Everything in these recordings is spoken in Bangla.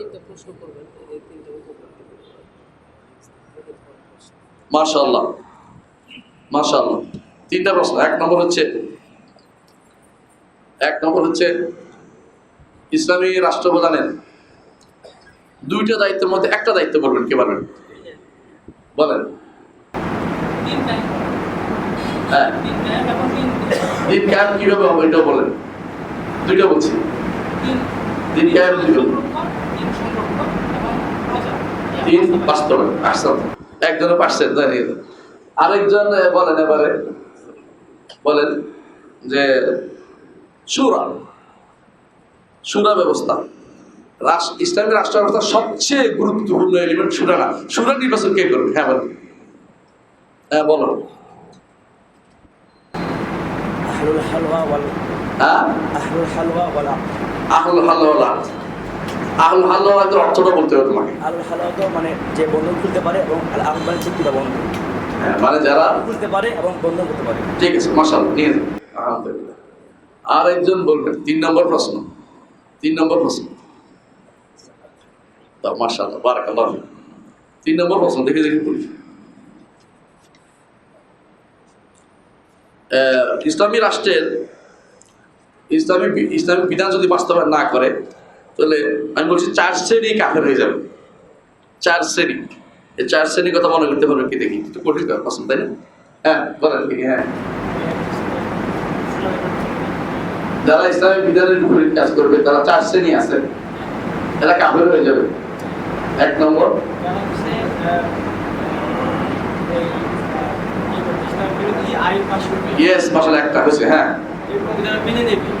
তিনটা প্রশ্ন করবেন এই তিনটা উপকার মাশাআল্লাহ মাশাআল্লাহ। তিনটা প্রশ্ন এক নম্বর হচ্ছে এক নম্বর হচ্ছে ইসলামী রাষ্ট্রপ্রধানের দুইটা দায়িত্বের মধ্যে একটা দায়িত্ব করবেন কে পারবেন বলেন। হ্যাঁ। দিন কায়েম কীভাবে হবে এটাও বলেন। দুইটা বলছি। দিন কায়েম কীভাবে দিন বাস্তবায়ন একজনে আরেকজন বলেন এবারে বলেন যে সুরা সুরা ব্যবস্থা। ইসলামী রাষ্ট্র ব্যবস্থার সবচেয়ে গুরুত্বপূর্ণ এলিমেন্ট সুরারা সুরা নির্বাচন কে করবে? হ্যাঁ বলেন। হ্যাঁ বলো। আহলুল হালওয়া ওয়াল হ্যাঁ? আহুল হাল্লা অর্থটা বলতে হবে তোমাকে। আল হালুয়া তো মানে যে বন্ধন খুলতে পারে এবং আল আহুল মানে চুক্তিটা বন্ধ। হ্যাঁ, মানে যারা খুলতে পারে এবং বন্ধন করতে পারে। ঠিক আছে মাসাল নিয়ে আলহামদুলিল্লাহ। আর একজন বলবেন তিন নম্বর প্রশ্ন। তিন নম্বর প্রশ্ন। মাসাল বারাকাল্লাহ ফিক। তিন নম্বর প্রশ্ন দেখে দেখে আহ, ইসলামী রাষ্ট্রের ইসলামী ইসলামী বিধান যদি বাস্তবায়ন না করে তাহলে আমি বলছি চার শ্রেণি কাফের হয়ে যাবে। চার শ্রেণি। এই চার শ্রেণির কথা মনে করতে পারবে কি দেখি একটু কঠিন প্রশ্ন তাই না? হ্যাঁ বলেন কি হ্যাঁ। যারা ইসলামী বিধানের বিপরীত কাজ করবে তারা চার শ্রেণি আছে। এরা কাফের হয়ে যাবে। এক নম্বর। ইয়েস মাসাল একটা হয়েছে হ্যাঁ। মেনে নেবে?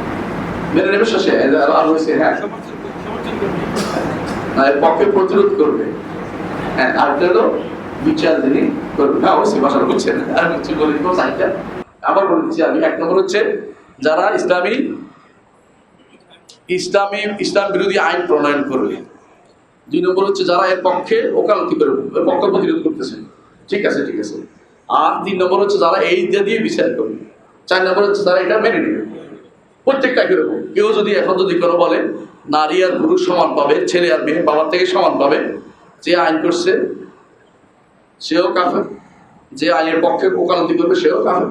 শেষে আর- হয়েছে হ্যাঁ। পক্ষে প্রতিরোধ করবে। হ্যাঁ আর বিচার করবে। হ্যাঁ অবশ্যই বুঝছেন। আর কিছু বলে দিব আবার বলে দিচ্ছি আমি, এক নম্বর হচ্ছে যারা ইসলামী ইসলামী, ইসলাম বিরোধী আইন প্রণয়ন করবে। দুই নম্বর হচ্ছে যারা এর পক্ষে ওকালতি করবে পক্ষ প্রতিরোধ করতেছে। ঠিক আছে ঠিক আছে। আর তিন নম্বর হচ্ছে যারা এই দিয়ে বিচার করবে। চার নম্বর হচ্ছে যারা এটা মেনে নেবে। প্রত্যেকটা কীরকম কেউ যদি এখন যদি কোনো বলে, নারী আর পুরুষ সমান পাবে, ছেলে আর মেয়ে বাবার থেকে সমান পাবে, যে আইন করছে, সেও কাফের। যে আইনের পক্ষে ওকালতি করবে, সেও কাফের।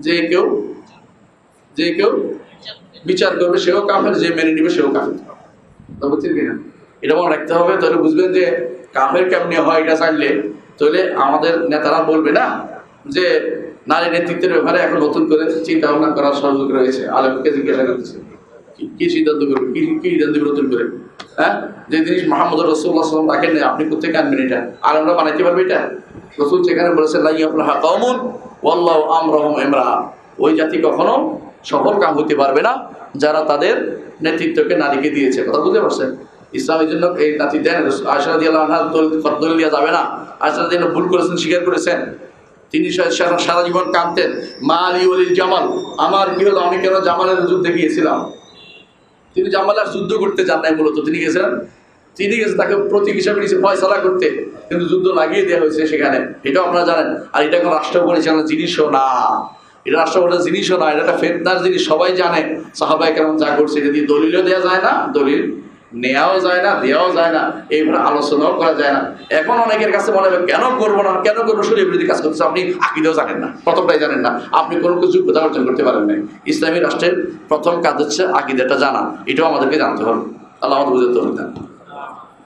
যে কেউ যে কেউ বিচার করবে, সেও কাফের। যে মেনে নিবে, সেও কাফের। বুঝছেন কিনা? এটা মনে রাখতে হবে, তাহলে বুঝবেন যে কাফের কেমনি হয় এটা চাইলে তাহলে আমাদের নেতারা বলবে না যে, নারী নেতৃত্বের ব্যাপারে এখন নতুন করে চিন্তা ভাবনা করার সুযোগ রয়েছে। আলমকে জিজ্ঞাসা করতেছে। কি- সিদ্ধান্ত করবে? কি কি সিদ্ধান্ত নতুন করে? হ্যাঁ? যে জিনিস মাহমুদ রসুল্লাহ সাল্লাম রাখেন না আপনি কোথেকে আনবেন এটা। আর আমরা বানাইতে পারবে এটা? রসুল সেখানে বলেছে লাই আপনার কমন ওয়াল্লাহ আমরহম ইমরা ওই জাতি কখনো সফল কাম হতে পারবে না, যারা তাদের নেতৃত্বকে নারীকে দিয়েছে। কথা বুঝতে পারছেন? ইসলামের জন্য এই নাতি দেন আশা দিয়ে আল্লাহ দলিল দেওয়া যাবে না। আশা দিয়ে ভুল করেছেন, স্বীকার করেছেন। তিনি সারা সারা জীবন কাঁদতেন। মা আলী অলিল জামাল, আমার কি হলো আমি কেন জামালের যুদ্ধে গিয়েছিলাম? তিনি জামালার যুদ্ধ করতে যান নাই মূলত। তিনি গেছেন তিনি গেছেন তাকে প্রতীক হিসাবে নিয়েছে, ফয়সলা করতে। কিন্তু যুদ্ধ লাগিয়ে দেওয়া হয়েছে সেখানে। এটাও আপনারা জানেন। আর এটা কোনো রাষ্ট্র পরিচালনার জিনিসও না। এটা রাষ্ট্র জিনিসও না, এটা একটা ফেতনার জিনিস। সবাই জানে সাহাবাই কেমন যা করছে, এটা দিয়ে দলিলও দেওয়া যায় না, দলিল নেওয়াও যায় না, দেওয়াও যায় না, এইভাবে আলোচনাও করা যায় না। এখন অনেকের কাছে মনে হবে, কেন করব না? কেন করব? শরীর বিরোধী কাজ করতেছে, আপনি আকিদেও জানেন না, প্রথমটাই জানেন না। আপনি কোনো কিছু যোগ্যতা অর্জন করতে পারেন না ইসলামী রাষ্ট্রের প্রথম কাজ হচ্ছে আকিদাটা জানা, এটাও আমাদেরকে জানতে হবে। আল্লাহ আমাদের বুঝতে হবে